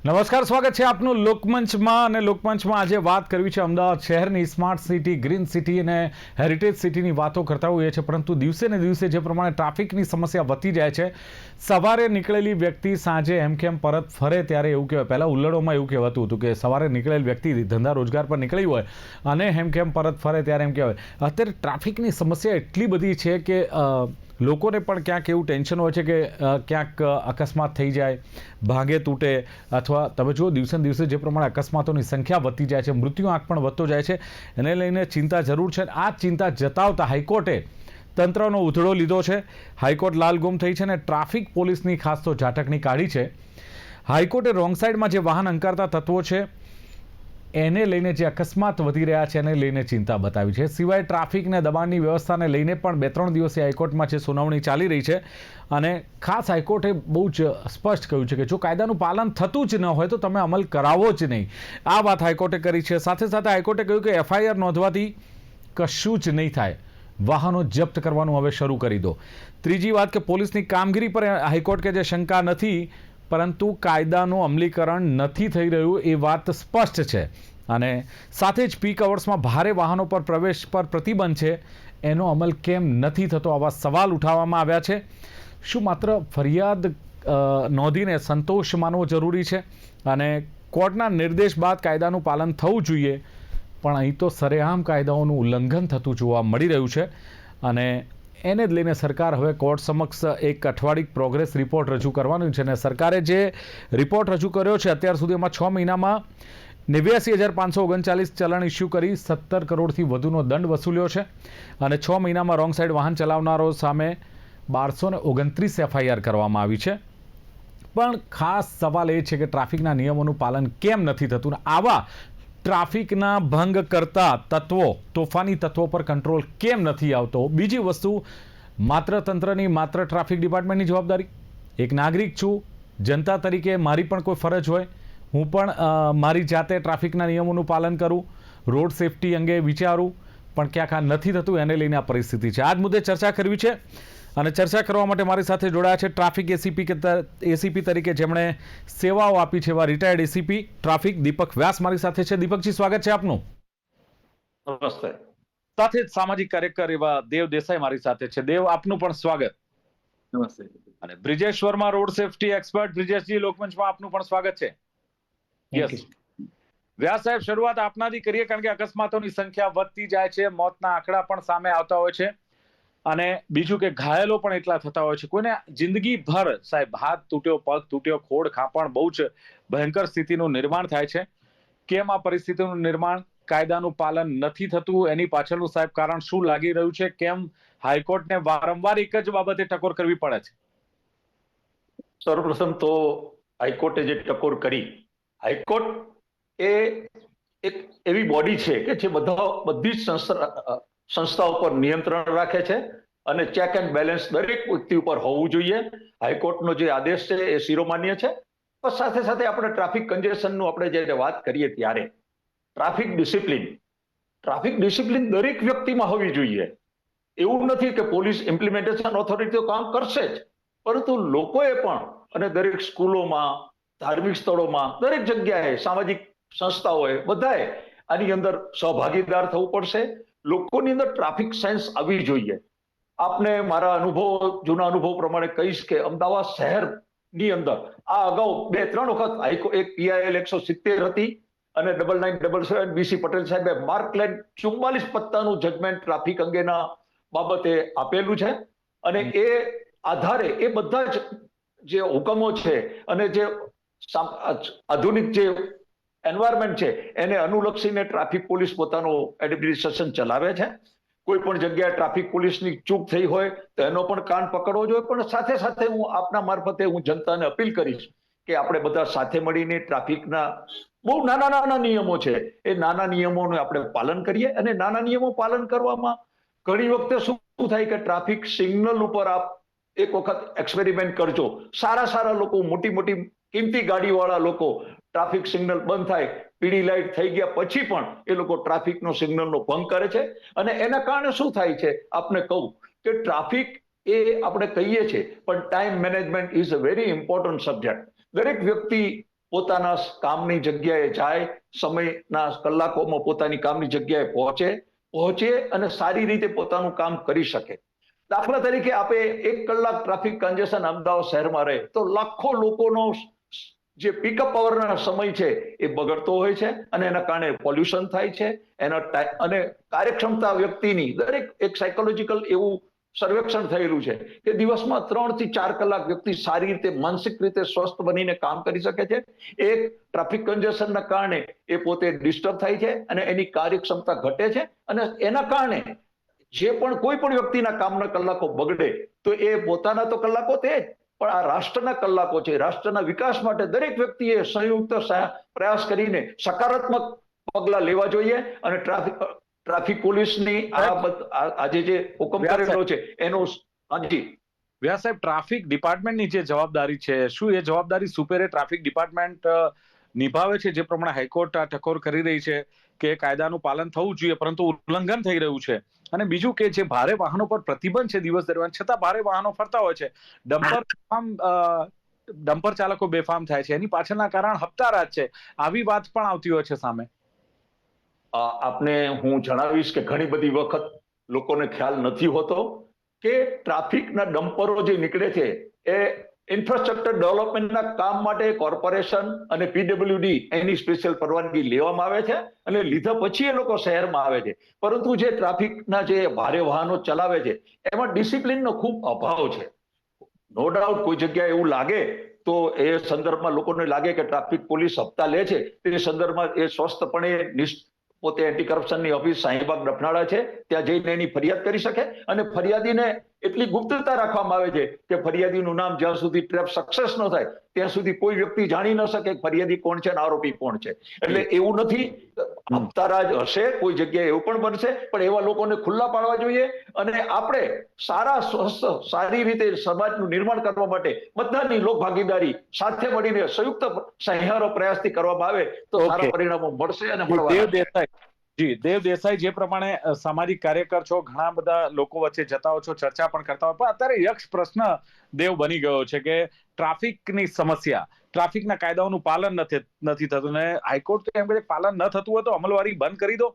નમસ્કાર, સ્વાગત છે આપનું લોકમંચમાં અને લોકમંચમાં આજે વાત કરવી છે અમદાવાદ શહેરની સ્માર્ટ સિટી, ગ્રીન સિટી અને હેરિટેજ સિટીની વાતો કરતા હોઈએ છીએ. પરંતુ દિવસે ને દિવસે જે પ્રમાણે ટ્રાફિકની સમસ્યા વધતી જાય છે, સવારે નીકળેલી વ્યક્તિ સાંજે એમ કેમ પરત ફરે ત્યારે એવું કહેવાય. પહેલાં ઉલ્લડોમાં એવું કહેવાતું હતું કે સવારે નીકળેલ વ્યક્તિ ધંધા રોજગાર પર નીકળી હોય અને હેમ કેમ પરત ફરે ત્યારે એમ કહેવાય. અત્યારે ટ્રાફિકની સમસ્યા એટલી બધી છે કે લોકોને પણ ક્યાંક એવું ટેન્શન હોય છે કે ક્યાંક અકસ્માત થઈ જાય, ભાગે તૂટે, અથવા તમે જુઓ દિવસે દિવસે જે પ્રમાણે અકસ્માતોની સંખ્યા વધતી જાય છે, મૃત્યુ આંક પણ વધતો જાય છે. એને લઈને ચિંતા જરૂર છે. આ ચિંતા જતાવતા હાઈકોર્ટે તંત્રનો ઉધડો લીધો છે. હાઈકોર્ટ લાલગુમ થઈ છે અને ટ્રાફિક પોલીસની ખાસ તો ઝાટકણી કાઢી છે. હાઈકોર્ટે રોંગ સાઈડમાં જે વાહન અંકારતા તત્વો છે એને લઈને જે અકસ્માત વધી રહ્યા છે એને લઈને ચિંતા બતાવી છે. સિવાય ટ્રાફિકને દબાણની વ્યવસ્થાને લઈને પણ બે ત્રણ દિવસે હાઈકોર્ટમાં છે સુનાવણી ચાલી રહી છે અને ખાસ હાઈકોર્ટે બહુ જ સ્પષ્ટ કહ્યું છે કે જો કાયદાનું પાલન થતું જ ન હોય તો તમે અમલ કરાવો જ નહીં. આ વાત હાઈકોર્ટે કરી છે. સાથે સાથે હાઈકોર્ટે કહ્યું કે એફઆઈઆર નોંધવાથી કશું જ નહીં થાય. વાહનો જપ્ત કરવાનું હવે શરૂ કરી દો. ત્રીજી વાત કે પોલીસની કામગીરી પર હાઈકોર્ટ કે જે શંકા નથી પરંતુ કાયદાનું અમલીકરણ નથી થઈ રહ્યું એ વાત સ્પષ્ટ છે. અને સાથે જ પીક અવર્સમાં ભારે વાહનો પર પ્રવેશ પર પ્રતિબંધ છે. એનો અમલ કેમ નથી થતો આવા સવાલ ઉઠાવવામાં આવ્યા છે. શું માત્ર ફરિયાદ નોંધીને સંતોષ માનવો જરૂરી છે? અને કોર્ટના નિર્દેશ બાદ કાયદાનું પાલન થવું જોઈએ? પણ અહીં તો સરેઆમ કાયદાઓનું ઉલ્લંઘન થતું જોવા મળી રહ્યું છે. અને એને જ લઈને સરકાર હવે કોર્ટ સમક્ષ એક અઠવાડિક પ્રોગ્રેસ રિપોર્ટ રજૂ કરવાનું છે અને સરકારે જે રિપોર્ટ રજૂ કર્યો છે, અત્યાર સુધીમાં છ મહિનામાં નેવ્યાસી હજાર પાંચસો ઓગણચાલીસ ચલણ ઇસ્યુ કરી સત્તર કરોડથી વધુનો દંડ વસૂલ્યો છે અને છ મહિનામાં રોંગ સાઈડ વાહન ચલાવનારો સામે બારસો ને ઓગણત્રીસ એફઆઈઆર કરવામાં આવી છે. પણ ખાસ સવાલ એ છે કે ટ્રાફિકના નિયમોનું પાલન કેમ નથી થતું? ને આવા ટ્રાફિકના ભંગ કરતા તત્વો, તોફાની તત્વો પર કંટ્રોલ કેમ નથી આવતો? બીજી વસ્તુ, માત્ર તંત્રની, માત્ર ટ્રાફિક ડિપાર્ટમેન્ટની જવાબદારી. એક નાગરિક છું, જનતા તરીકે મારી પણ કોઈ ફરજ હોય. હું પણ મારી જાતે ટ્રાફિકના નિયમોનું પાલન કરું, રોડ સેફટી અંગે વિચારું, પણ ક્યાંક આ નથી થતું, એને લઈને આ પરિસ્થિતિ છે. આ જ મુદ્દે ચર્ચા કરવી છે. અને ચર્ચા કરવા માટે મારી સાથે જોડાયા છે ટ્રાફિક એસીપી કે એસીપી તરીકે જેમણે સેવાઓ આપી છે એવા retired A C P traffic Deepak Vyas મારી સાથે છે. દીપકજી સ્વાગત છે આપનું. નમસ્તે. સાથે જ સામાજિક કાર્યકર એવા દેવ દેસાઈ મારી સાથે છે. દેવ આપનું પણ સ્વાગત. નમસ્તે. અને Brijesh Verma road safety expert. બ્રિજેશજી લોકમંચમાં આપનું પણ સ્વાગત છે. યસ વ્યાસ સાહેબ શરૂઆત આપનાથી કરીએ કારણ કે અકસ્માતોની સંખ્યા વધતી જાય છે. મોતના આંકડા પણ સામે આવતા હોય છે. અને બીજું કે ઘાયલો પણ એટલા થતા હોય છે. કોઈને જિંદગીભર સાહેબ હાથ તૂટ્યો, પગ તૂટ્યો, ખોડ ખાપણ બહુ જ ભયંકર સ્થિતિનું નિર્માણ થાય છે. કેમ આ પરિસ્થિતિનું નિર્માણ? કાયદાનું પાલન નથી થતું. એની પાછળનું સાહેબ કારણ શું લાગી રહ્યું છે? કેમ હાઈકોર્ટને વારંવાર એક જ બાબતે ટકોર કરવી પડે છે? સર્વપ્રથમ તો હાઈકોર્ટે જે ટકોર કરી, હાઈકોર્ટ એ એક એવી બોડી છે કે જે બધા બધી જ સંસ્થા સંસ્થાઓ ઉપર નિયંત્રણ રાખે છે અને ચેક એન્ડ બેલેન્સ દરેક વ્યક્તિ ઉપર હોવું જોઈએ. હાઈકોર્ટનો જે આદેશ છે એ શિરોમાન્ય છે. પણ સાથે સાથે આપણે ટ્રાફિક કન્જેશનનું આપણે જ્યારે વાત કરીએ ત્યારે ટ્રાફિક ડિસિપ્લિન ટ્રાફિક ડિસિપ્લિન દરેક વ્યક્તિમાં હોવી જોઈએ. એવું નથી કે પોલીસ ઇમ્પ્લિમેન્ટેશન ઓથોરિટીઓ કામ કરશે જ, પરંતુ લોકોએ પણ અને દરેક સ્કૂલોમાં, ધાર્મિક સ્થળોમાં, દરેક જગ્યાએ સામાજિક સંસ્થાઓએ બધાએ આની અંદર સહભાગીદાર થવું પડશે. લોકોની અંદર ટ્રાફિક સેન્સ આવવી જોઈએ. આપને મારા અનુભવ, જૂના અનુભવ પ્રમાણે કહીશ કે અમદાવાદ શહેરની અંદર આ અગાઉ બે, ત્રણ વખત હાઈકો, એક પીઆઈએલ એકસો સિત્તેર હતી અને double nine double seven B C Patel સાહેબે માર્કલેન્ડ ચુમ્માલીસ પત્તાનું જજમેન્ટ ટ્રાફિક અંગેના બાબતે આપેલું છે. અને એ આધારે એ બધા જ જે હુકમો છે અને જે આધુનિક જે એન્વાયરમેન્ટ છે, એને અનુલક્ષીને ટ્રાફિક પોલીસ પોતાનું એડમિનિસ્ટ્રેશન ચલાવે છે. કોઈ પણ જગ્યાએ ટ્રાફિક પોલીસની ચૂક થઈ હોય, તો એનો પણ કાન પકડવો જોઈએ. પણ સાથે સાથે હું આપના મારફતે હું જનતાને અપીલ કરીશ કે આપણે બધા સાથે મળીને ટ્રાફિકના બહુ નાના નાના નિયમો છે, એ નાના નિયમોનું આપણે પાલન કરીએ અને નાના નિયમો પાલન કરવામાં ઘણી વખતે શું થાય કે ટ્રાફિક સિગ્નલ ઉપર આપ એક વખત એક્સપેરિમેન્ટ કરજો. સારા સારા લોકો, મોટી મોટી કિંમતી ગાડીવાળા લોકો ટ્રાફિક સિગ્નલ બંધ થાય, પીળી લાઈટ થઈ ગયા પછી પણ એ લોકો ટ્રાફિકનો સિગ્નલનો ભંગ કરે છે. અને એના કારણે શું થાય છે? આપને કહું કે ટ્રાફિક એ આપણે કહીએ છીએ, પણ time management is a very important subject. દરેક વ્યક્તિ પોતાના કામની જગ્યાએ જાય, સમયના કલાકોમાં પોતાની કામની જગ્યાએ પહોંચે પહોંચે અને સારી રીતે પોતાનું કામ કરી શકે. દાખલા તરીકે આપણે એક કલાક ટ્રાફિક કન્જેશન અમદાવાદ શહેરમાં રહે, તો લાખો લોકોનો જે પિકઅપ અવરના સમય છે એ બગડતો હોય છે અને એના કારણે પોલ્યુશન થાય છે. એના અને કાર્યક્ષમતા વ્યક્તિની દરેક એક સાયકોલોજીકલ એવું સર્વેક્ષણ થયેલું છે કે દિવસમાં ત્રણથી ચાર કલાક વ્યક્તિ સારી રીતે, માનસિક રીતે સ્વસ્થ બનીને કામ કરી શકે છે. એક ટ્રાફિક કન્જેશનના કારણે એ પોતે ડિસ્ટર્બ થાય છે અને એની કાર્યક્ષમતા ઘટે છે અને એના કારણે જે પણ કોઈ પણ વ્યક્તિના કામના કલાકો બગડે તો એ પોતાના તો કલાકો તે જ. પણ આ રાષ્ટ્રના કલાકો છે રાષ્ટ્રના વિકાસ માટે દરેક વ્યક્તિએ સંયુક્ત પ્રયાસ કરીને સકારાત્મક પગલા લેવા જોઈએ અને ટ્રાફિક ટ્રાફિક પોલીસની આ આજે જે હુકમ કરેલો છે એનો હાજી. વ્યાસ સાહેબ ટ્રાફિક ડિપાર્ટમેન્ટની જે જવાબદારી છે શું એ જવાબદારી સુપેરે ટ્રાફિક ડિપાર્ટમેન્ટ નિભાવે છે? જે પ્રમાણે હાઈકોર્ટ આ ટકોર કરી રહી છે કે કાયદાનું પાલન થવું જોઈએ પરંતુ ઉલ્લંઘન થઈ રહ્યું છે. અને બીજું કે જે ભારે વાહનો પર પ્રતિબંધ છે દિવસ દરમિયાન, છતાં ભારે વાહનો ફરતા હોય છે. ડમ્પર ફાર્મ ડમ્પર ચાલકો બેફામ થાય છે. એની પાછળના કારણ હપ્તારાજ છે. આવી વાત પણ આવતી હોય છે સામે. આપને હું જણાવીશ કે ઘણી બધી વખત લોકોને ખ્યાલ નથી હોતો કે ટ્રાફિકના ડમ્પરો જે નીકળે છે, એ ઇન્ફ્રાસ્ટ્રક્ચર ડેવલપમેન્ટના કામ માટે કોર્પોરેશન અને પીડબ્લ્યુડી એની સ્પેશિયલ પરવાનગી લેવામાં આવે છે અને લીધા પછી એ લોકો શહેરમાં આવે છે. પરંતુ જે ટ્રાફિકના જે ભારે વાહનો ચલાવે છે, એમાં ડિસિપ્લિનનો ખૂબ અભાવ છે. નો ડાઉટ કોઈ જગ્યાએ એવું લાગે તો એ સંદર્ભમાં લોકોને લાગે કે ટ્રાફિક પોલીસ હપ્તા લે છે. તે સંદર્ભમાં એ સ્વસ્થપણે પોતે એન્ટી કરપ્શનની ઓફિસ શાહીબાગ ડફનાળા છે. ત્યાં જઈને એની ફરિયાદ કરી શકે અને ફરિયાદીને એટલી ગુપ્તતા રાખવામાં આવે છે કે ફરિયાદીનું નામ જ્યાં સુધી ટ્રેપ સક્સેસ ન થાય ત્યાં સુધી કોઈ વ્યક્તિ જાણી ન શકે ફરિયાદી કોણ છે અને આરોપી કોણ છે. એટલે એવું નથી હપ્તારાજ હશે કોઈ જગ્યાએ એવું પણ બનશે પણ એવા લોકોને ખુલ્લા પાડવા જોઈએ અને આપણે સારા સ્વસ્થ સારી રીતે સમાજનું નિર્માણ કરવા માટે બધાની લોક ભાગીદારી સાથે મળીને સંયુક્ત સહિયારો પ્રયાસથી કરવામાં આવે તો સારા પરિણામો મળશે અને દેવ દેસાઈ જી, દેવ દેસાઈ જે પ્રમાણે સામાજિક કાર્યકર છો, ઘણા બધા લોકો વચ્ચે જતા હો છો, ચર્ચા પણ કરતા હોય પણ અત્યારે યક્ષ પ્રશ્ન દેવ બની ગયો છે કે ટ્રાફિકની સમસ્યા, ટ્રાફિકના કાયદાઓનું પાલન નથી નથી થતું ને હાઈકોર્ટ તો એમ કહે પાલન ન થતું હોય તો અમલવારી બંધ કરી દો,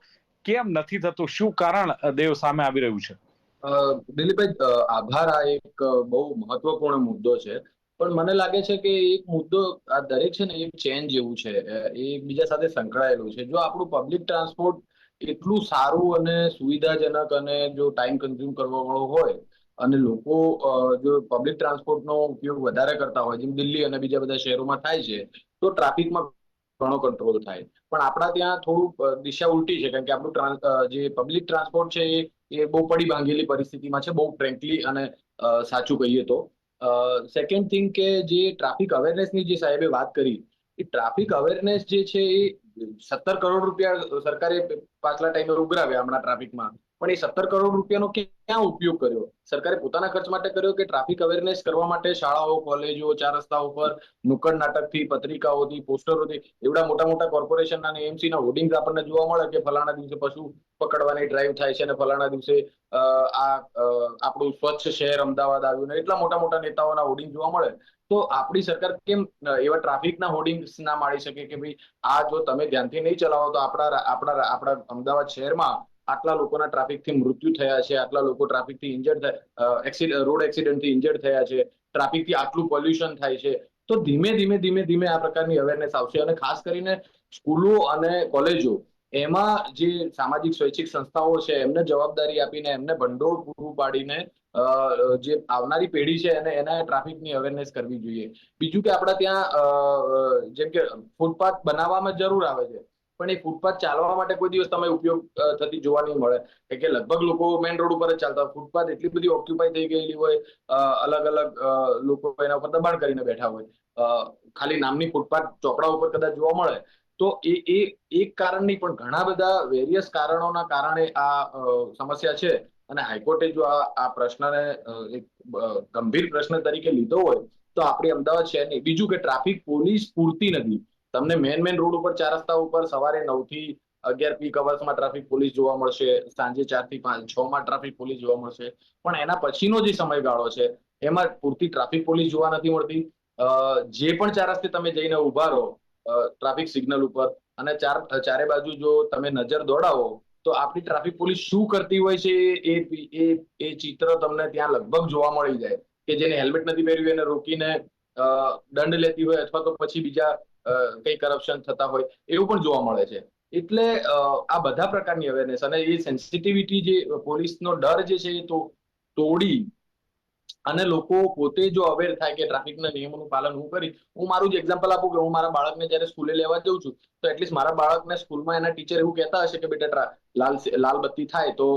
કેમ નથી થતું, શું કારણ દેવ સામે આવી રહ્યું છે? દિલીપભાઈ આભાર આ એક બહુ મહત્વપૂર્ણ મુદ્દો છે, પણ મને લાગે છે કે એક મુદ્દો આ દરેક છે ને એક ચેન જેવું છે એ એકબીજા સાથે સંકળાયેલું છે. જો આપણું પબ્લિક ટ્રાન્સપોર્ટ એટલું સારું અને સુવિધાજનક અને જો ટાઈમ કન્ઝ્યુમ કરવા વાળો હોય અને લોકો જો પબ્લિક ટ્રાન્સપોર્ટનો ઉપયોગ વધારે કરતા હોય, જેમ દિલ્હી અને બીજા બધા શહેરોમાં થાય છે, તો ટ્રાફિકમાં ઘણો કંટ્રોલ થાય. પણ આપણા ત્યાં થોડું દિશા ઉલટી છે, કારણ કે આપણું જે પબ્લિક ટ્રાન્સપોર્ટ છે એ એ બહુ પડી ભાંગેલી પરિસ્થિતિમાં છે, બહુ ફ્રેન્કલી અને સાચું કહીએ તો. સેકન્ડ થિંગ કે જે ટ્રાફિક અવેરનેસની જે સાહેબે વાત કરી, એ ટ્રાફિક અવેરનેસ જે છે એ સત્તર કરોડ રૂપિયા સરકારે પાછલા ટાઈમે ઉઘરાવ્યા હમણાં ટ્રાફિકમાં પણ એ સત્તર કરોડ રૂપિયાનો ક્યાં ઉપયોગ કર્યો? સરકારે પોતાના ખર્ચ માટે કર્યો કે ટ્રાફિક અવેરનેસ કરવા માટે શાળાઓ, કોલેજો, ચાર રસ્તાઓ પર નુક્કડ નાટકથી, પત્રિકાઓથી, પોસ્ટરોથી? એવડા મોટા મોટા કોર્પોરેશનના અને એમસી ના હોર્ડિંગ્સ આપણને જોવા મળે કે ફલાણા દિવસે પશુ પકડવાની ડ્રાઈવ થાય છે અને ફલાણા દિવસે આ આપણું સ્વચ્છ શહેર અમદાવાદ આવ્યું ને એટલા મોટા મોટા નેતાઓના હોર્ડિંગ જોવા મળે. તો આપણી સરકાર કેમ એવા એવા ટ્રાફિકના હોર્ડિંગ્સ ના માળી શકે કે ભાઈ આ જો તમે ધ્યાનથી નહીં ચલાવો તો આપણા આપણા આપણા અમદાવાદ શહેરમાં આટલા લોકોના ટ્રાફિકથી મૃત્યુ થયા છે, આટલા લોકો ટ્રાફિકથી ઇન્જર્ડ થયા રોડ એક્સિડન્ટથી ઇન્જર્ડ થયા છે, ટ્રાફિકથી આટલું પોલ્યુશન થાય છે. તો ધીમે ધીમે ધીમે ધીમે આ પ્રકારની અવેરનેસ આવશે અને ખાસ કરીને સ્કૂલો અને કોલેજો એમાં જે સામાજિક સ્વૈચ્છિક સંસ્થાઓ છે એમને જવાબદારી આપીને એમને ભંડોળ પૂરું પાડીને જે આવનારી પેઢી છે એને એને ટ્રાફિકની અવેરનેસ કરવી જોઈએ. બીજું કે આપણા ત્યાં જેમ કે ફૂટપાથ બનાવવામાં જરૂર આવે છે, પણ એ ફૂટપાથ ચાલવા માટે કોઈ દિવસ તમે ઉપયોગ થતી જોવા નહીં મળે. કે લગભગ લોકો મેઇન રોડ ઉપર જ ચાલતા ફૂટપાથ એટલી બધી ઓક્યુપાય થઈ ગયેલી હોય અલગ અલગ લોકો એના ઉપર દબાણ કરીને બેઠા હોય. ખાલી નામની ફૂટપાથ ચોપડા ઉપર કદાચ જોવા મળે, તો એ એ એક કારણ નહીં પણ ઘણા બધા વેરિયસ કારણોના કારણે આ સમસ્યા છે. અને હાઈકોર્ટે જો આ આ પ્રશ્નને એક ગંભીર પ્રશ્ન તરીકે લીધો હોય, તો આપણી અમદાવાદ શહેરની, બીજું કે ટ્રાફિક પોલીસ પૂરતી નથી. તમને મેન મેન રોડ ઉપર ચાર રસ્તા ઉપર સવારે નવથી અગિયાર પીક અવર્સમાં ટ્રાફિક પોલીસ જોવા મળશે, સાંજે ચારથી પાંચ છ માં ટ્રાફિક પોલીસ જોવા મળશે. પણ એના પછીનો જે સમયગાળો છે, એમાં પૂરતી ટ્રાફિક પોલીસ જોવા નથી મળતી. જે પણ ચાર રસ્તે તમે જઈને ઊભા રહો ટ્રાફિક સિગ્નલ ઉપર અને ચાર, ચારે બાજુ જો તમે નજર દોડાવો તો આપણી ટ્રાફિક પોલીસ શું કરતી હોય છે એ એ એ ચિત્ર તમને ત્યાં લગભગ જોવા મળી જાય કે જેને હેલ્મેટ નથી પહેર્યું એને રોકીને દંડ લેતી હોય અથવા તો પછી બીજા કઈ કરપ્શન થતા હોય એવું પણ જોવા મળે છે. એટલે આ બધા પ્રકારની અવેરનેસ અને એ સેન્સિટિવિટી જે પોલીસનો ડર જે છે એ તો, તોડી અને લોકો પોતે જો અવેર થાય કે ટ્રાફિકના નિયમોનું પાલન હું કરી હું મારું જ એક્ઝામ્પલ આપું કે હું મારા બાળકને જ્યારે સ્કૂલે લેવા જઉં છું તો એટલીસ્ટ મારા બાળકને સ્કૂલમાં એના ટીચર એવું કહેતા હશે કે બેટા લાલ લાલ બત્તી થાય તો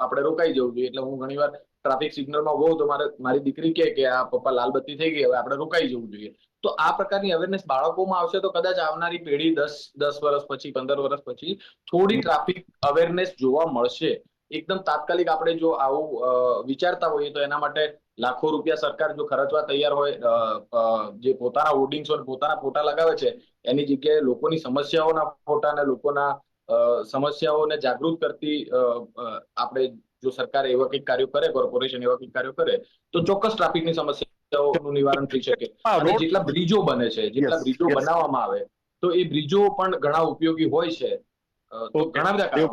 આપણે રોકાઈ જવું જોઈએ. એટલે હું ઘણીવાર ટ્રાફિક સિગ્નલમાં હોઉં તો મારે મારી દીકરી કહે કે આ પપ્પા લાલ બત્તી થઈ ગઈ હવે આપણે રોકાઈ જવું જોઈએ. તો આ પ્રકારની અવેરનેસ બાળકોમાં આવશે તો કદાચ આવનારી પેઢી દસ દસ વર્ષ પછી પંદર વર્ષ પછી થોડી ટ્રાફિક અવેરનેસ જોવા મળશે. એકદમ તાત્કાલિક આપણે જો આવું વિચારતા હોઈએ તો એના માટે લાખો રૂપિયા સરકાર જો ખર્ચવા તૈયાર હોય જે પોતાના હોર્ડિંગ્સ હોય પોતાના ફોટા લગાવે છે એની જગ્યાએ લોકોની સમસ્યાઓના ફોટા અને લોકોના સમસ્યાઓને જાગૃત કરતી આપણે જો સરકાર એવા કંઈક કાર્યો કરે કોર્પોરેશન એવા કંઈક કાર્યો કરે તો ચોક્કસ ટ્રાફિકની સમસ્યાઓનું નિવારણ થઈ શકે. અને જેટલા બ્રિજો બને છે જેટલા બ્રિજો બનાવવામાં આવે તો એ બ્રિજો પણ ઘણા ઉપયોગી હોય છે તો ઘણા બધા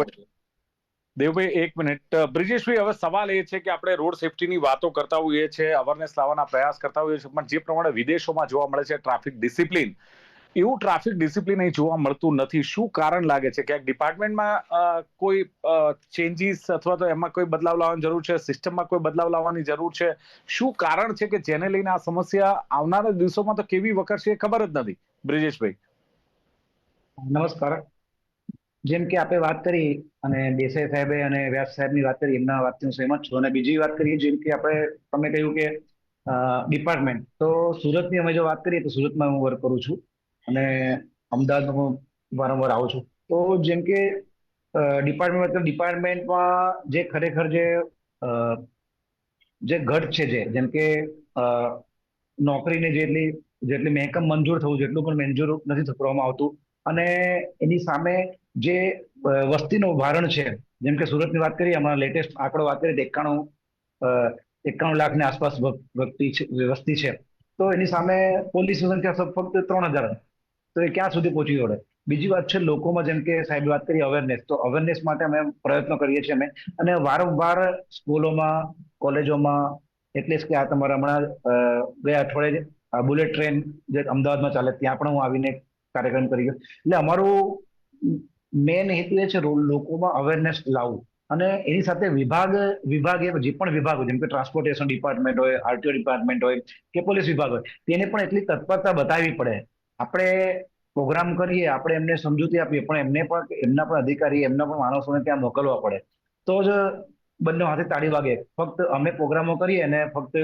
દેવભાઈ. એક મિનિટ. બ્રિજેશભાઈ, હવે સવાલ એ છે કે આપણે રોડ સેફટીની વાતો કરતા હોઈએ છીએ અવેરનેસ લાવવાના પ્રયાસ કરતા હોઈએ છીએ, પણ જે પ્રમાણે વિદેશોમાં જોવા મળે છે ટ્રાફિક ડિસિપ્લિન એવું ટ્રાફિક ડિસિપ્લિન અહીં જોવા મળતું નથી. શું કારણ લાગે છે? ક્યાંક ડિપાર્ટમેન્ટમાં કોઈ ચેન્જીસ અથવા તો એમાં કોઈ બદલાવ લાવવાની જરૂર છે? સિસ્ટમમાં કોઈ બદલાવ લાવવાની જરૂર છે? શું કારણ છે કે જેને લઈને આ સમસ્યા આવનારા દિવસોમાં તો કેવી વખત છે એ ખબર જ નથી? બ્રિજેશભાઈ. નમસ્કાર. જેમ કે આપણે વાત કરી અને દેસાઈ સાહેબે અને વ્યાસ સાહેબની વાત કરી, એમના વાતથી હું સહેમત છું. અને બીજી વાત કરીએ, જેમ કે આપણે, તમે કહ્યું કે ડિપાર્ટમેન્ટ તો સુરતની અમે જો વાત કરીએ, તો સુરતમાં હું વર્ક કરું છું. અને અમદાવાદમાં હું વારંવાર આવું છું. તો જેમ કે ડિપાર્ટમેન્ટ મતલબ ડિપાર્ટમેન્ટમાં જે ખરેખર જે જે ઘટ છે જે, જેમ કે નોકરીને જેટલી જેટલી મહેકમ મંજૂર થવું, જેટલું પણ મંજૂર નથી કરવામાં આવતું. અને એની સામે જે વસ્તીનું ભારણ છે, જેમ કે સુરતની વાત કરીએ, હમણાં લેટેસ્ટ આંકડો વાત કરીએ એકાણું એકાણું લાખની આસપાસ વસ્તી છે વસ્તી છે. તો એની સામે પોલીસની સંખ્યા ફક્ત ત્રણ હજાર તો એ ક્યાં સુધી પહોંચી વળે? બીજી વાત છે, લોકોમાં જેમ કે સાહેબ વાત કરી અવેરનેસ તો અવેરનેસ માટે અમે પ્રયત્નો કરીએ છીએ અમે. અને વારંવાર સ્કૂલોમાં, કોલેજોમાં, એટલે કે આ તમારા હમણાં ગયા અઠવાડિયે બુલેટ ટ્રેન જે અમદાવાદમાં ચાલે, ત્યાં પણ હું આવીને કાર્યક્રમ કરી ગયો. એટલે અમારું મેન હેતુ એ છે લોકોમાં અવેરનેસ લાવવું. અને એની સાથે વિભાગ, વિભાગે જે પણ વિભાગ હોય, જેમ કે ટ્રાન્સપોર્ટેશન ડિપાર્ટમેન્ટ હોય આરટીઓ ડિપાર્ટમેન્ટ હોય, કે પોલીસ વિભાગ હોય, તેને પણ એટલી તત્પરતા બતાવવી પડે. આપણે પ્રોગ્રામ કરીએ, આપણે એમને સમજૂતી આપીએ, પણ એમને પણ, એમના પણ અધિકારી, એમના પણ માણસોને ત્યાં મોકલવા પડે. તો જ બંને હાથે તાળી વાગે. ફક્ત અમે પ્રોગ્રામો કરીએ અને ફક્ત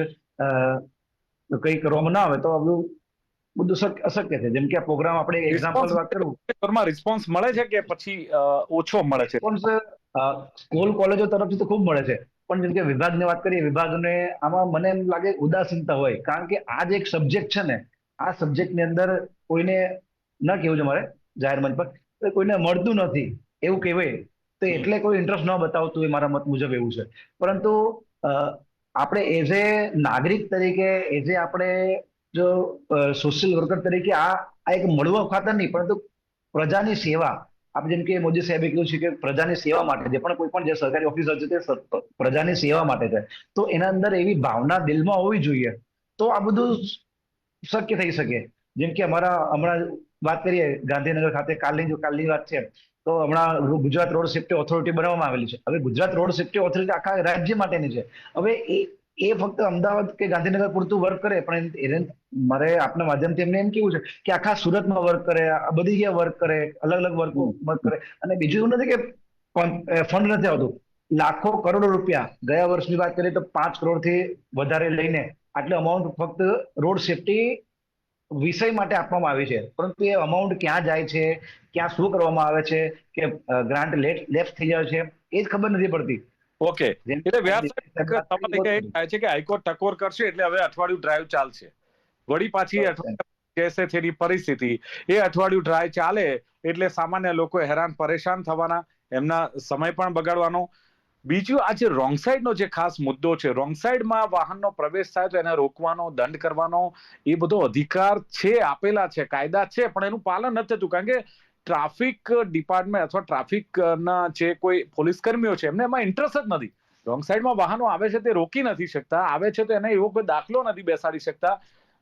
કંઈ કરવામાં ના આવે તો આ બધું અશક્ય છે. જેમ કે આ પ્રોગ્રામ આપણે એક્ઝામ્પલ વાત કરું. પેપરમાં રિસ્પોન્સ મળે છે કે પછી ઓછો મળે છે? રિસ્પોન્સ સ્કૂલ કોલેજો તરફથી તો ખૂબ મળે છે. પણ જેમ કે વિભાગની વાત કરીએ વિભાગને આમાં મને એમ લાગે ઉદાસીનતા હોય. કારણ કે આ જે એક સબ્જેક્ટ છે ને આ સબ્જેક્ટની અંદર કોઈને ન કહેવું છે મારે જાહેર મંચ પર કોઈને મળતું નથી. એવું કહેવાય. તો એટલે કોઈ ઇન્ટરેસ્ટ ન બતાવતું હોય મારા મત મુજબ એવું છે. પરંતુ આપણે એઝ એ નાગરિક તરીકે એઝ એ આપણે જો સોશિયલ વર્કર તરીકે આ આ એક મળવા ખાતર નહીં, પરંતુ પ્રજાની સેવા આપણે જેમ કે મોદી સાહેબે કીધું છે કે પ્રજાની સેવા માટે જે પણ કોઈ પણ જે સરકારી ઓફિસર છે તે પ્રજાની સેવા માટે છે. તો એના અંદર એવી ભાવના દિલમાં હોવી જોઈએ, તો આ બધું શક્ય થઈ શકે. જેમ કે અમારા, હમણાં વાત કરીએ, ગાંધીનગર ખાતે કાલની જો કાલની વાત છે, તો હમણાં ગુજરાત રોડ સેફ્ટી ઓથોરિટી બનાવવામાં આવેલી છે. હવે ગુજરાત રોડ સેફ્ટી ઓથોરિટી આખા રાજ્ય માટેની છે. હવે એ એ ફક્ત અમદાવાદ કે ગાંધીનગર પૂરતું વર્ક કરે પણ એને મારે આપના માધ્યમથી એમને એમ કેવું છે કે આખા સુરતમાં વર્ક કરે આ બધી જગ્યાએ વર્ક કરે અલગ અલગ વર્ક વર્ક કરે. અને બીજું એવું નથી કે ફંડ નથી આવતું. લાખો કરોડો રૂપિયા. ગયા વર્ષની વાત કરીએ તો પાંચ કરોડથી વધારે લઈને આટલું અમાઉન્ટ ફક્ત રોડ સેફટી વિષય માટે આપવામાં આવી છે. પરંતુ એ અમાઉન્ટ ક્યાં જાય છે ક્યાં શું કરવામાં આવે છે કે ગ્રાન્ટ લેટ લેફ્ટ થઈ જાય છે એ જ ખબર નથી પડતી. ઓકે. એટલે વ્યાસ તમને કઈ થાય છે કે હાઈકોર્ટ ટકોર કરશે એટલે હવે અઠવાડિયું ડ્રાઈવ ચાલશે. વળી પાછી જેસે તેની પરિસ્થિતિ. એ અઠવાડિયું ડ્રાઈવ ચાલે એટલે સામાન્ય લોકો હેરાન પરેશાન થવાના એમના સમય પણ બગાડવાનો. બીજું આ જે રોંગ સાઈડનો જે ખાસ મુદ્દો છે રોંગ સાઈડમાં વાહનનો પ્રવેશ થાય તો એને રોકવાનો દંડ કરવાનો એ બધો અધિકાર છે આપેલા છે કાયદા છે પણ એનું પાલન નથી થતું. કારણ કે ટ્રાફિક ડિપાર્ટમેન્ટ અથવા ટ્રાફિક ના જે કોઈ પોલીસ કર્મીઓ છે, એમને એમાં ઇન્ટરેસ્ટ જ નથી. રોંગ સાઈડમાં વાહનો આવે છે તે રોકી નથી શકતા, આવે છે તો એને એવો કોઈ દાખલો નથી બેસાડી શકતા.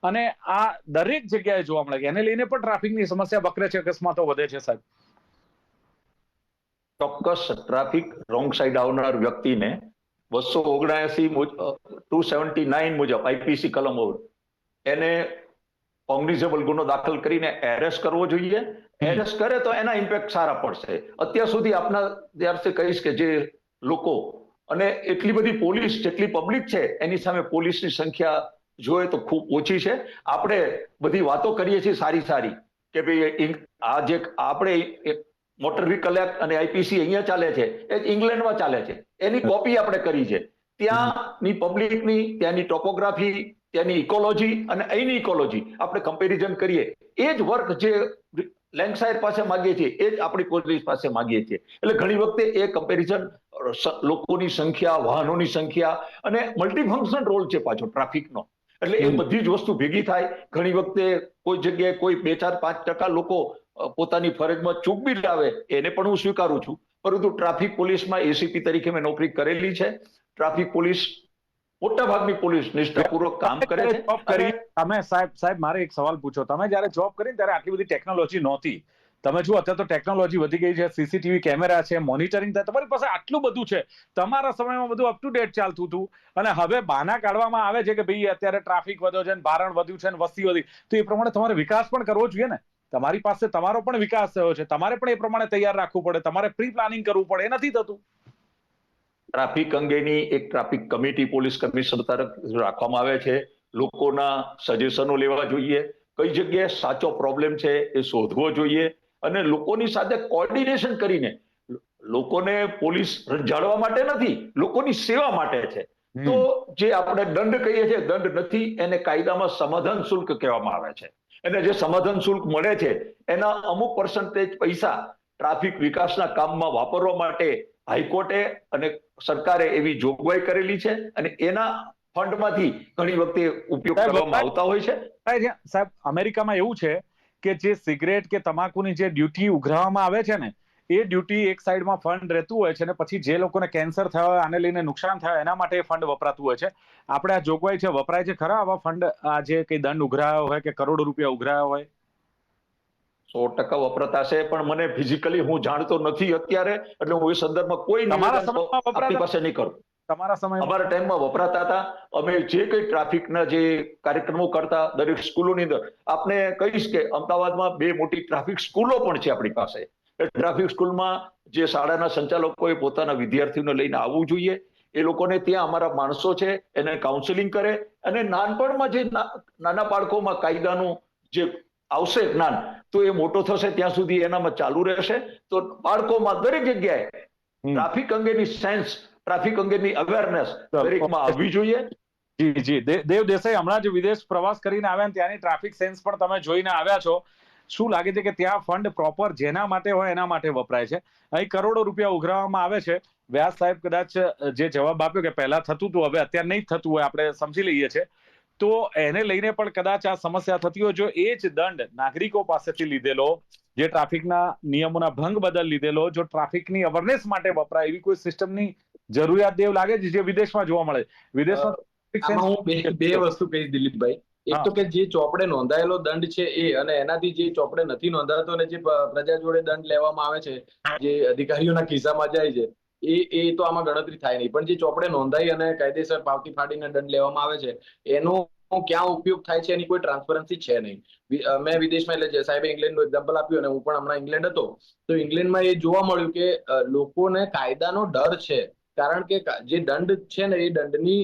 અને આ દરેક જગ્યાએ જોવા મળે છે એને લઈને પણ ટ્રાફિકની સમસ્યા વકરે છે, અકસ્માતો વધે છે, સાહેબ. ચોક્કસ ટ્રાફિક રોંગ સાઈડ આવનાર વ્યક્તિને બસો ઓગણસી ટુ સેવન્ટી નાઇન મુજબ આઈપીસી કલમ એને કોગ્નિઝેબલ ગુનો દાખલ કરીને એરેસ્ટ કરવો જોઈએ. એરેસ્ટ કરે તો એના ઇમ્પેક્ટ સારા પડશે. અત્યાર સુધી આપના ત્યારથી કહીશ કે જે લોકો અને એટલી બધી પોલીસ જેટલી પબ્લિક છે એની સામે પોલીસની સંખ્યા જોઈએ તો ખૂબ ઓછી છે. આપણે બધી વાતો કરીએ છીએ સારી સારી કે ભાઈ આ જે આપણે મોટર વ્હીકલ એક્ટ અને આઈપીસી અહીંયા ચાલે છે એ ઇંગ્લેન્ડમાં ચાલે છે. એની કોપી આપણે કરી છે. ત્યાંની પબ્લિકની ત્યાંની ટોપોગ્રાફી ત્યાંની ઇકોલોજી અને અહીંની ઇકોલોજી આપણે કમ્પેરિઝન કરીએ. એ જ વર્ક જે લેન્કસાયર પાસે માગીએ છીએ એ જ આપણી પોલીસ પાસે માગીએ છીએ. એટલે ઘણી વખતે એ કમ્પેરિઝન લોકોની સંખ્યા વાહનોની સંખ્યા અને મલ્ટીફંક્શન રોલ છે પાછો ટ્રાફિકનો એટલે એ બધી જ વસ્તુ ભેગી થાય. ઘણી વખતે કોઈ જગ્યાએ કોઈ બે ચાર પાંચ ટકા લોકો પોતાની ફરજમાં ચૂક બી લાવે એને પણ હું સ્વીકારું છું. પરંતુ ટ્રાફિક પોલીસમાં એસીપી તરીકે મેં નોકરી કરેલી છે. ટ્રાફિક પોલીસ મોટા ભાગની પોલીસ નિષ્ઠાપૂર્વક કામ કરે છે કરી તમે સાહેબ સાહેબ મારે એક સવાલ પૂછો. તમે જ્યારે જોબ કરી ત્યારે આટલી બધી ટેકનોલોજી નહોતી. તમે જુઓ અત્યારે તો ટેકનોલોજી વધી ગઈ છે સીસીટીવી કેમેરા છે મોનિટરિંગ થાય. તમારી પાસે આટલું બધું છે. તમારા સમયમાં બધું અપ ટુ ડેટ ચાલતું હતું. અને હવે બાના કાઢવામાં આવે છે કે ભાઈ અત્યારે ટ્રાફિક વધ્યો છે ભારણ વધ્યું છે વસ્તી વધી. તો એ પ્રમાણે તમારે વિકાસ પણ કરવો જોઈએ ને. તમારી પાસે તમારો પણ વિકાસ થયો છે. તમારે પણ એ પ્રમાણે તૈયાર રાખવું પડે. તમારે પ્રી પ્લાનિંગ કરવું પડે. એ નથી થતું. ટ્રાફિક અંગેની એક ટ્રાફિક કમિટી પોલીસ કમિશનર તરફ રાખવામાં આવે છે. લોકોના સજેશનો લેવા જોઈએ. કઈ જગ્યાએ સાચો પ્રોબ્લેમ છે એ શોધવો જોઈએ અને લોકોની સાથે કોર્ડિનેશન કરીને લોકોને પોલીસ જાળવા માટે નથી લોકોની સેવા માટે છે. તો જે આપણે દંડ કહીએ છીએ દંડ નથી એને કાયદામાં સમાધાન શુલ્ક કહેવામાં આવે છે. અને જે સમાધાન શુલ્ક મળે છે એના અમુક પર્સન્ટેજ પૈસા ટ્રાફિક વિકાસના કામમાં વાપરવા માટે હાઈકોર્ટે અને સરકારે એવી જોગવાઈ કરેલી છે અને એના ફંડમાંથી ઘણી વખતે ઉપયોગ કરવામાં આવતા હોય છે. સાહેબ અમેરિકામાં એવું છે કે જે સિગરેટ કે તમાકુની જે ડ્યુટી ઉઘરાવવામાં આવે છે ને એ ડ્યુટી એક સાઈડમાં ફંડ રહેતું હોય છે અને પછી જે લોકોને કેન્સર થયા હોય આને લઈને નુકસાન થયા એના માટે ફંડ વપરાતું હોય છે. આપણે આ જોગવાઈ છે વપરાય છે ખરા આવા ફંડ? આ જે કઈ દંડ ઉઘરાયો હોય કે કરોડો રૂપિયા ઉઘરાયો હોય? સો ટકા વપરાતા હશે પણ મને ફિઝિકલી હું જાણતો નથી અત્યારે એટલે હું એ સંદર્ભમાં કોઈ? આપણી પાસે નહીં કરું. તમારા સમય અમારા ટાઈમમાં વપરાતા હતા. અમે જે કઈ ટ્રાફિકના જે કાર્યક્રમો કરતા દરેક સ્કૂલોની અંદર આપને કહીશ કે અમદાવાદમાં બે મોટી ટ્રાફિક સ્કૂલો પણ છે આપણી પાસે. ટ્રાફિક સ્કૂલમાં જે શાળાના સંચાલકોએ પોતાના વિદ્યાર્થીઓને લઈને આવવું જોઈએ. એ લોકોને ત્યાં અમારા માણસો છે એને કાઉન્સેલિંગ કરે. અને નાનપણમાં જે નાના બાળકોમાં કાયદાનું જે આવશે જ્ઞાન. તો એ મોટો થશે ત્યાં સુધી એનામાં ચાલુ રહેશે. તો બાળકોમાં દરેક જગ્યાએ ટ્રાફિક અંગેની સેન્સ ટ્રાફિક અંગેની અવેરનેસ દરેકમાં આવવી જોઈએ. જી જી. દેવ દેસાઈ હમણાં જ વિદેશ પ્રવાસ કરીને આવ્યા ને ત્યાંની ટ્રાફિક સેન્સ પણ તમે જોઈને આવ્યા છો. શું લાગે છે કે ત્યાં ફંડ પ્રોપર જેના માટે હોય એના માટે વપરાય છે? અહીં કરોડો રૂપિયા ઉઘરાવવામાં આવે છે. વ્યાસ સાહેબ કદાચ જે જવાબ આપ્યો કે પહેલા થતું હતું હવે અત્યારે નહીં થતું હોય આપણે સમજી લઈએ છે તો એને લઈને પણ કદાચ આ સમસ્યા થતી હોય. જો એ જ દંડ નાગરિકો પાસેથી લીધેલો જે ટ્રાફિકના નિયમોના ભંગ બદલ લીધેલો જો ટ્રાફિકની અવેરનેસ માટે વપરાય એવી કોઈ સિસ્ટમની જરૂરિયાત દેવ લાગે છે જે વિદેશમાં જોવા મળે. વિદેશમાં હું બે બે વસ્તુ કહીશ દિલીપભાઈ. એક તો કે જે ચોપડે નોંધાયેલો દંડ છે એ અને એનાથી જે ચોપડે નથી નોંધાતો અને જે પ્રજા જોડે દંડ લેવામાં આવે છે જે અધિકારીઓના ખિસ્સામાં જાય છે એ એ તો આમાં ગણતરી થાય નહીં. પણ જે ચોપડે નોંધાઈ અને કાયદેસર પાવતી ફાડીને દંડ લેવામાં આવે છે, એનો ક્યાં ઉપયોગ થાય છે એની કોઈ ટ્રાન્સપરન્સી છે નહીં. મેં વિદેશમાં એટલે સાહેબે ઇંગ્લેન્ડનું એક્ઝામ્પલ આપ્યું અને હું પણ હમણાં ઇંગ્લેન્ડ હતો, તો ઇંગ્લેન્ડમાં એ જોવા મળ્યું કે લોકોને કાયદાનો ડર છે. કારણ કે જે દંડ છે ને એ દંડની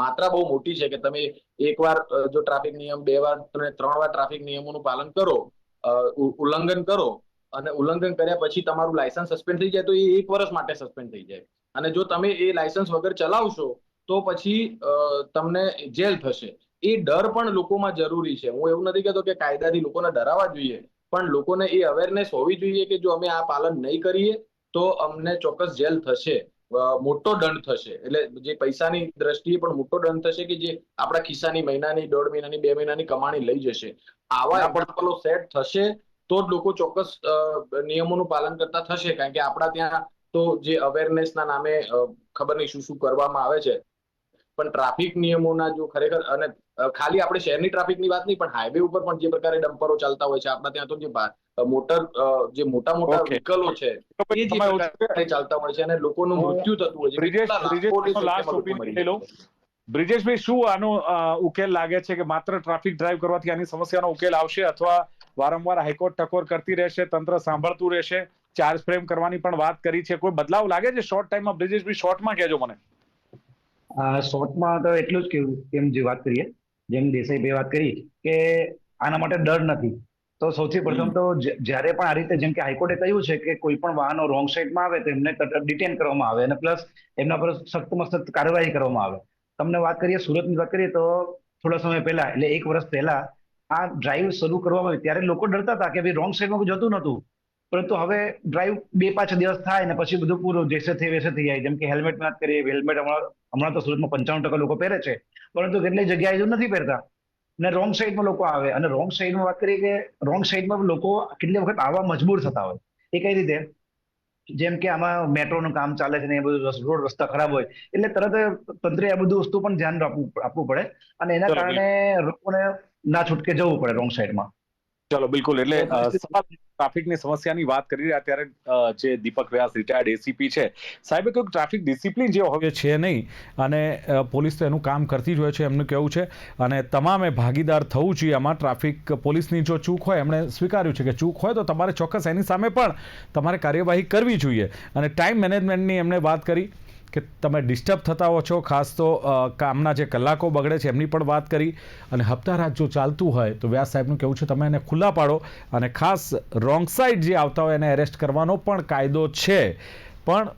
માત્રા બહુ મોટી છે કે તમે એકવાર જો ટ્રાફિક નિયમ, બે વાર ત્રણ વાર ટ્રાફિક નિયમોનું પાલન કરો ઉલ્લંઘન કરો અને ઉલ્લંઘન કર્યા પછી તમારું લાયસન્સ સસ્પેન્ડ થઈ જાય તો એ એક વર્ષ માટે સસ્પેન્ડ થઈ જાય. અને જો તમે એ લાયસન્સ વગર ચલાવશો તો પછી તમને જેલ થશે. એ ડર પણ લોકોમાં જરૂરી છે. હું એવું નથી કહેતો કે કાયદાથી લોકોને ડરાવવા જોઈએ પણ લોકોને એ અવેરનેસ હોવી જોઈએ કે જો અમે આ પાલન નહીં કરીએ તો અમને ચોક્કસ જેલ થશે. મોટો દંડ થશે. એટલે જે પૈસાની દ્રષ્ટિએ પણ મોટો દંડ થશે કે જે આપણા ખિસ્સાની મહિનાની દોઢ મહિનાની બે મહિનાની કમાણી લઈ જશે. આવા એક્ઝામ્પલો સેટ થશે તો જ લોકો ચોક્કસ નિયમોનું પાલન કરતા થશે કારણ કે આપણા ત્યાં તો જે અવેરનેસના નામે ખબર નહીં શું શું કરવામાં આવે છે પણ ટ્રાફિક નિયમોના જો ખરેખર અને ખાલી આપણે શહેરની ટ્રાફિકની વાત નહીં પણ હાઈવે ઉપર પણ જે પ્રકારે ડમ્પરો ચાલતા હોય છે આપણા ત્યાં તો જે મોટર જે મોટા મોટા. વ્હીકલો છે એ જે. પ્રકારે ચાલતા હોય છે અને લોકોનું મૃત્યુ થતું હોય બ્રિજેશ- છે. બ્રિજેશભાઈ શું આનો ઉકેલ લાગે છે કે માત્ર ટ્રાફિક ડ્રાઈવ કરવાથી આની સમસ્યાનો ઉકેલ આવશે અથવા વારંવાર હાઈકોર્ટ ટકોર કરતી રહેશે, તંત્ર સાંભળતું રહેશે. ચાર્જ ફ્રેમ કરવાની પણ વાત કરી છે. કોઈ બદલાવ લાગે છે? શોર્ટ ટાઈમમાં બ્રિજેશભાઈ શોર્ટમાં કહેજો મને. શોર્ટમાં તો એટલું જ કેવું એમ જે વાત કરીએ. જેમ દેસાઈભાઈ વાત કરી કે આના માટે ડર નથી. તો સૌથી પ્રથમ તો જ્યારે પણ આ રીતે જેમ કે હાઈકોર્ટે કહ્યું છે કે કોઈ પણ વાહનો રોંગ સાઈડમાં આવે તો એમને ડિટેન કરવામાં આવે અને પ્લસ એમના પર સખ્તમાં સખ્ત કાર્યવાહી કરવામાં આવે. તમને વાત કરીએ, સુરતની વાત કરીએ તો થોડા સમય પહેલા, એટલે એક વર્ષ પહેલા આ ડ્રાઈવ શરૂ કરવામાં આવી. ત્યારે લોકો ડરતા હતા કે ભાઈ રોંગ સાઈડમાં જતું નહોતું. પરંતુ હવે ડ્રાઈવ બે પાંચ દિવસ થાય ને પછી બધું પૂરું જેસે થઈ વેસે થઈ જાય. જેમ કે હેલ્મેટ વાત કરીએ હેલ્મેટ હમણાં હમણાં તો સુરતમાં પંચાવન ટકા લોકો પહેરે છે. પરંતુ કેટલી જગ્યાએ જો નથી પહેરતા. ને રોંગ સાઈડમાં લોકો આવે. અને રોંગ સાઈડમાં વાત કરીએ કે રોંગ સાઈડમાં લોકો કેટલી વખત આવવા મજબૂર થતા હોય. એ કઈ રીતે? જેમ કે આમાં મેટ્રોનું કામ ચાલે છે ને એ બધું રોડ રસ્તા ખરાબ હોય. એટલે તરત તંત્રે આ બધું વસ્તુ પણ ધ્યાન રાખવું આપવું પડે. અને એના કારણે લોકોને ના છૂટકે જવું પડે રોંગ સાઈડમાં ચલો બિલકુલ. એટલે ટ્રાફિકની સમસ્યાની વાત કરી રહ્યા ત્યારે જે દીપક વ્યાસ રિટાયર્ડ એસીપી છે સાહેબે કહ્યું ટ્રાફિક ડિસિપ્લિન જે હવે છે નહીં. અને પોલીસ તો એનું કામ કરતી જ હોય છે એમનું કહેવું છે. અને તમામે ભાગીદાર થવું જોઈએ. આમાં ટ્રાફિક પોલીસની જો ચૂક હોય એમણે સ્વીકાર્યું છે કે ચૂક હોય તો તમારે ચોક્કસ એની સામે પણ તમારે કાર્યવાહી કરવી જોઈએ. અને ટાઈમ મેનેજમેન્ટની એમણે વાત કરી. કે તમે ડિસ્ટર્બ થતા હો છો, ખાસ તો કામના જે કલાકો બગડે છે એમની પણ વાત કરી. અને હપ્તા રાત જો ચાલતું હોય તો વ્યાસ સાહેબનું કહેવું છે, તમે એને ખુલ્લા પાડો અને ખાસ રોંગ સાઈડ જે આવતા હોય એને એરેસ્ટ કરવાનો પણ કાયદો છે. પણ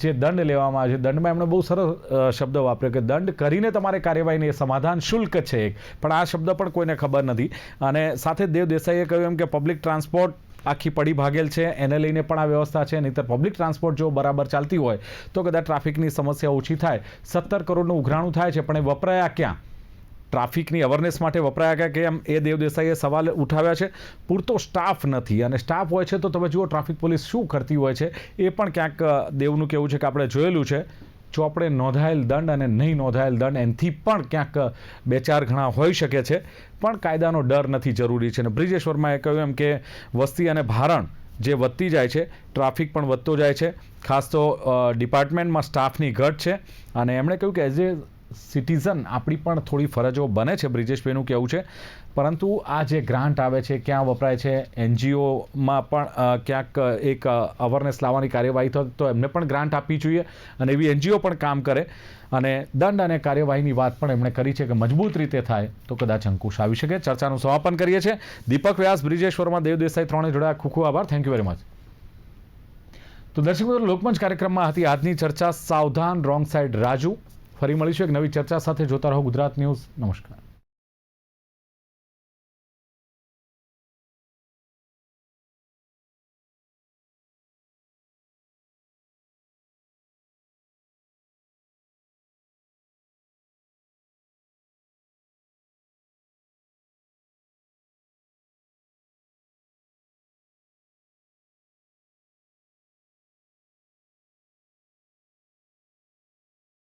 જે દંડ લેવામાં આવે છે, દંડમાં એમણે બહુ સરસ શબ્દ વાપર્યો કે દંડ કરીને તમારે કાર્યવાહીની સમાધાન શુલ્ક છે એક. પણ આ શબ્દ પણ કોઈને ખબર નથી. અને સાથે દેવ દેસાઈએ કહ્યું એમ કે પબ્લિક ટ્રાન્સપોર્ટ આખી પડી ભાગેલ છે. એને લઈને પણ આ વ્યવસ્થા છે. નહીંતર પબ્લિક ટ્રાન્સપોર્ટ જો બરાબર ચાલતી હોય, તો કદાચ ટ્રાફિકની સમસ્યા ઓછી થાય. સત્તર કરોડનું ઉઘરાણું થાય છે, પણ એ વપરાયા ક્યાં? ટ્રાફિકની અવેરનેસ માટે વપરાયા ગયા કે એમ એ દેવ દેસાઈએ સવાલ ઉઠાવ્યા છે. પૂરતો સ્ટાફ નથી અને સ્ટાફ હોય છે તો તમે જુઓ ટ્રાફિક પોલીસ શું કરતી હોય છે? એ પણ ક્યાંક દેવનું કહેવું છે કે આપણે જોયેલું છે. આપણે નોંધાયેલ દંડ અને નહીં નોંધાયેલ દંડ, એનથી પણ ક્યાંક બે ચાર ઘણા હોઈ શકે છે. પણ કાયદાનો ડર નથી જરૂરી છે. અને બ્રિજેશ વર્માએ કહ્યું એમ કે વસ્તી અને ભારણ જે વધતી જાય છે, ટ્રાફિક પણ વધતો જાય છે. ખાસ તો ડિપાર્ટમેન્ટમાં સ્ટાફની ઘટ છે. અને એમણે કહ્યું કે એઝ એ સિટીઝન આપણી પણ થોડી ફરજો બને છે. બ્રિજેશભાઈનું કહેવું છે. પરંતુ આ જે ગ્રાન્ટ આવે છે, ક્યાં વપરાય છે, એનજીઓમાં પણ ક્યાંક એક અવેરનેસ લાવવાની કાર્યવાહી થાય તો એમને પણ ગ્રાન્ટ આપવી જોઈએ અને એવી એનજીઓ પણ કામ કરે. અને દંડ અને કાર્યવાહીની વાત પણ એમણે કરી છે કે મજબૂત રીતે થાય તો કદાચ અંકુશ આવી શકે. ચર્ચાનું સમાપન કરીએ છીએ. દીપક વ્યાસ બ્રિજેશ્વરમાં વર્મા, દેવ દેસાઈ ત્રણે જોડાયા. ખૂબ ખૂબ આભાર. થેન્ક યુ વેરી મચ તો દર્શક મિત્રો, લોકમંચ કાર્યક્રમમાં હતી આજની ચર્ચા. સાવધાન રોંગ સાઈડ રાજુ. ફરી મળીશું એક નવી ચર્ચા સાથે. જોતા રહો ગુજરાત ન્યૂઝ. નમસ્કાર.